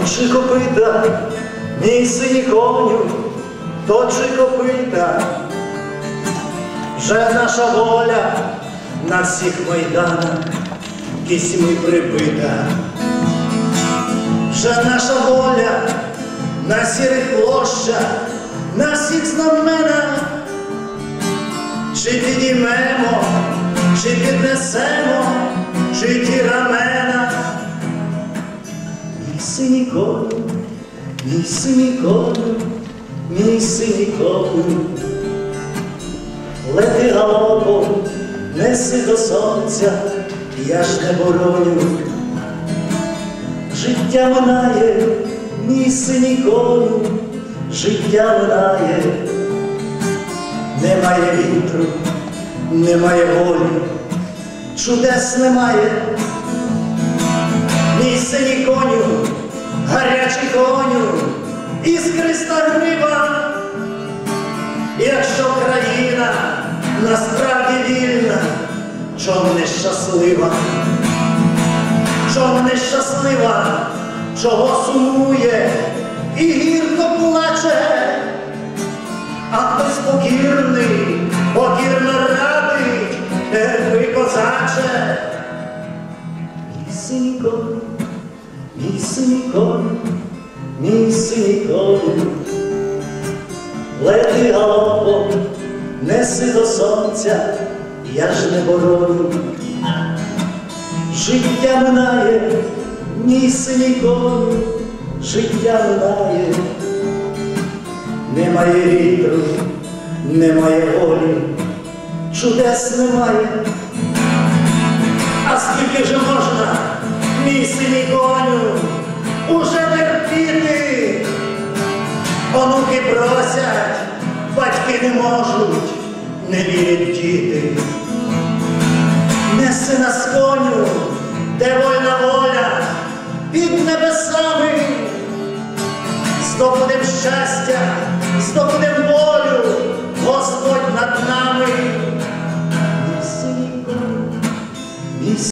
Точи копита, мій синій коню, точи копита. Вже наша воля на всіх майданах кисьми прибита. Вже наша воля на сірих площах, на всіх знаменах. Чи підіймемо, чи піднесемо, Коню, мій синій коню, мій коню. Лети галопом, неси до сонця, я ж не бороню. Життя минає, мій коню, життя минає, немає вітру, немає волі, чудес немає. Гарячий коню, іскриста гриба. Якщо країна насправді вільна, чом нещаслива, чом нещаслива, чого сумує і гірко плаче, конь, мій синій. Лети галопом, неси до сонця, я ж не бороню. Життя минає, мій коню, життя минає, немає вітру, немає волі, чудес немає. А скільки вже можна, мій синій просять, батьки не можуть, не вірять діти. Неси нас коню, де вольна воля, під небесами, здобудем щастя, здобудем.